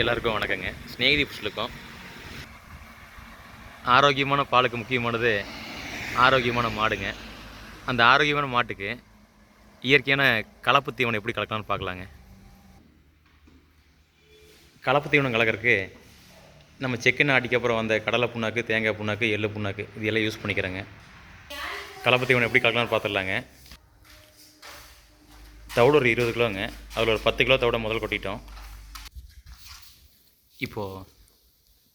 எல்லாருக்கும் வணக்கங்க. ஸ்நேகிதி புஷ்லுக்கும். ஆரோக்கியமான பாலுக்கு முக்கியமானது ஆரோக்கியமான மாடுங்க. அந்த ஆரோக்கியமான மாட்டுக்கு இயற்கையான கலப்பு தீவனம் எப்படி கலக்கலாம்னு பார்க்கலாங்க. கலப்பு தீவனம் கலக்கிறதுக்கு நம்ம செக்குன்னு அடிக்க அப்புறம் அந்த கடலை புண்ணாக்கு தேங்காய் புண்ணாக்கு எள்ளு புண்ணாக்கு இது எல்லாம் யூஸ் பண்ணிக்கிறேங்க. கலப்பு தீவனம் எப்படி கலக்கலாம்னு பார்த்துடலாங்க. தவிடு ஒரு இருபது கிலோங்க. அதில் ஒரு பத்து கிலோ தவிட முதல் கொட்டிட்டோம். இப்போது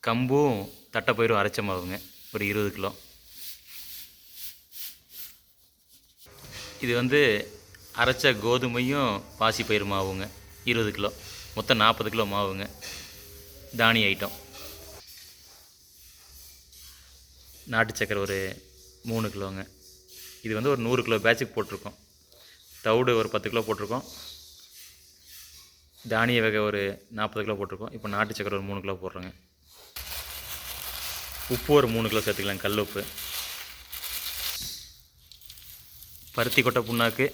கம்பும் தட்டைப்பயிரும் அரைச்ச மாவுங்க. ஒரு இருபது கிலோ. இது வந்து அரைச்ச கோதுமையும் பாசிப்பயிறு மாவுங்க. இருபது கிலோ. மொத்தம் நாற்பது கிலோ மாவுங்க. தானிய ஐட்டம். நாட்டு சக்கரை ஒரு மூணு கிலோங்க. இது வந்து ஒரு நூறு கிலோ பேட்சுக்கு போட்டிருக்கோம். தவிடு ஒரு பத்து கிலோ போட்டிருக்கோம். தானிய வகை ஒரு நாற்பது கிலோ போட்டிருக்கோம். இப்போ நாட்டு சக்கரை ஒரு மூணு கிலோ போடுறோங்க. உப்பு ஒரு மூணு கிலோ சேர்த்துக்கலாம் கல் உப்பு. பருத்தி கொட்டை புண்ணாக்கு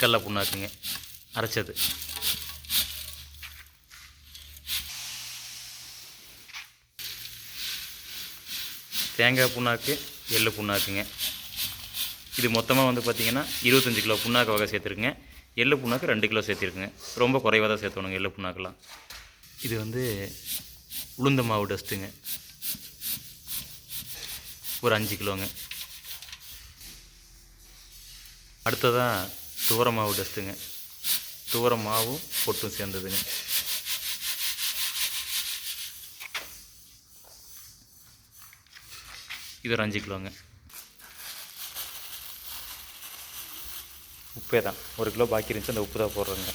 கடல புண்ணாக்குங்க. அரைச்சது. தேங்காய் புண்ணாக்கு எள்ளு புண்ணாக்குங்க. இது மொத்தமாக வந்து பார்த்திங்கன்னா இருபத்தஞ்சி கிலோ புண்ணாக்கு வகை சேர்த்துருக்குங்க. எள்ளு புண்ணாக்கு ரெண்டு கிலோ சேர்த்திருக்குங்க. ரொம்ப குறைவாக தான் சேர்த்தணுங்க எள்ளு புண்ணாக்கெலாம் இது வந்து உளுந்த மாவு டஸ்ட்டுங்க ஒரு அஞ்சு கிலோங்க. அடுத்ததாக துவர மாவு டஸ்ட்டுங்க துவர மாவும் பொட்டும் சேர்ந்ததுங்க. இது ஒரு அஞ்சு கிலோங்க. உப்பே தான். ஒரு கிலோ பாக்கி இருந்துச்சு அந்த உப்பு தான் போடுறோங்க.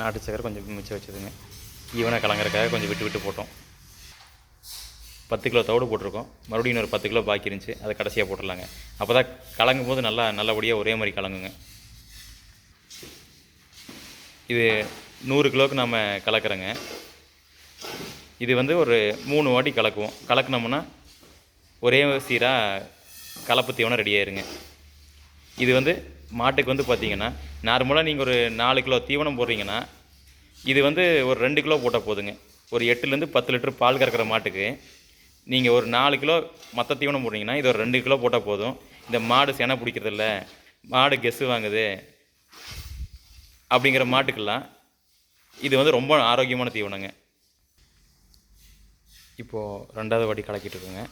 நாட்டு சக்கரை கொஞ்சம் மிச்சம் வச்சதுங்க. ஈவனாக கலங்கறக்காக கொஞ்சம் விட்டு விட்டு போட்டோம். பத்து கிலோ தவிடு போட்டிருக்கோம். மறுபடியும் இன்னொரு பத்து கிலோ பாக்கி இருந்துச்சு அதை கடைசியாக போட்டுடலாங்க. அப்போ தான் கலங்கும் போது நல்லா நல்லபடியாக ஒரே மாதிரி கலங்குங்க. இது நூறு கிலோவுக்கு நம்ம கலக்கிறோங்க. இது வந்து ஒரு மூணு வாட்டி கலக்குவோம். கலக்குனோம்னா ஒரே சீராக கலப்பு தீவனம் ரெடி ஆயிருங்க. இது வந்து மாட்டுக்கு வந்து பார்த்தீங்கன்னா நார்மலாக நீங்கள் ஒரு நாலு கிலோ தீவனம் போடுறீங்கன்னா இது வந்து ஒரு ரெண்டு கிலோ போட்டால் போதுங்க. ஒரு எட்டுலேருந்து பத்து லிட்டர் பால் கறக்கிற மாட்டுக்கு நீங்கள் ஒரு நாலு கிலோ மற்ற தீவனம் போடுறீங்கன்னா இது ஒரு ரெண்டு கிலோ போட்டால் போதும். இந்த மாடு செனை பிடிக்கிறதில்ல மாடு கெஸ்ஸு வாங்குது அப்படிங்கிற மாட்டுக்கெல்லாம் இது வந்து ரொம்ப ஆரோக்கியமான தீவனங்க. இப்போது ரெண்டாவது வாட்டி கலக்கிட்டு இருக்குங்க.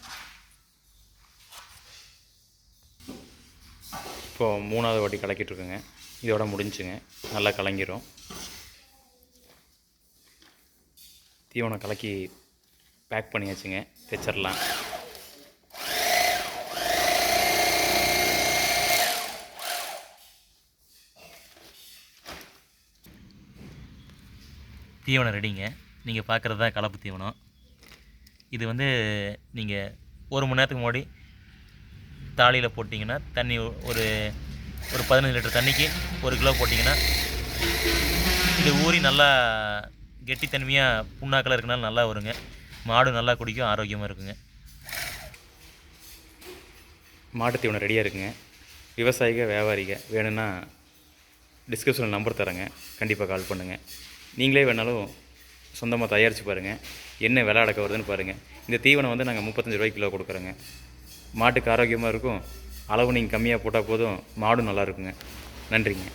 இப்போது மூணாவது வாட்டி கலக்கிட்டு இருக்குங்க இதோட முடிஞ்சுங்க. நல்லா கலங்கிரும். தீவனம் கலக்கி பேக் பண்ணியாச்சுங்க. தைச்சிடலாம் தீவனம் ரெடிங்க நீங்கள் பார்க்குறது தான் கலப்பு தீவனம். இது வந்து நீங்கள் ஒரு மணி நேரத்துக்கு முன்னாடி தாலியில் போட்டிங்கன்னா தண்ணி ஒரு ஒரு பதினஞ்சு லிட்டர் தண்ணிக்கு ஒரு கிலோ போட்டிங்கன்னா இது ஊறி நல்லா கெட்டித்தன்மையாக புண்ணாக்கில் இருக்கனால நல்லா வருங்க. மாடு நல்லா குடிக்கும் ஆரோக்கியமாக இருக்குங்க. மாட்டு தீவனம் ரெடியாக இருக்குங்க. விவசாயிக வியாபாரிக வேணும்னா டிஸ்கிரிப்ஷனில் நம்பர் தரேங்க. கண்டிப்பாக கால் பண்ணுங்கள் நீங்களே வேணாலும் சொந்தமாக தயாரித்து பாருங்கள் என்ன விலை அடக்க வருதுன்னு பாருங்கள் இந்த தீவனம் வந்து நாங்கள் முப்பத்தஞ்சு ரூபாய்க்கு கிலோ கொடுக்குறோங்க. மாட்டுக்கு ஆரோக்கியமாக இருக்கும். அளவு நீங்கள் கம்மியாக போட்டால் போதும். மாடும் நல்லா இருக்குங்க. நன்றிங்க.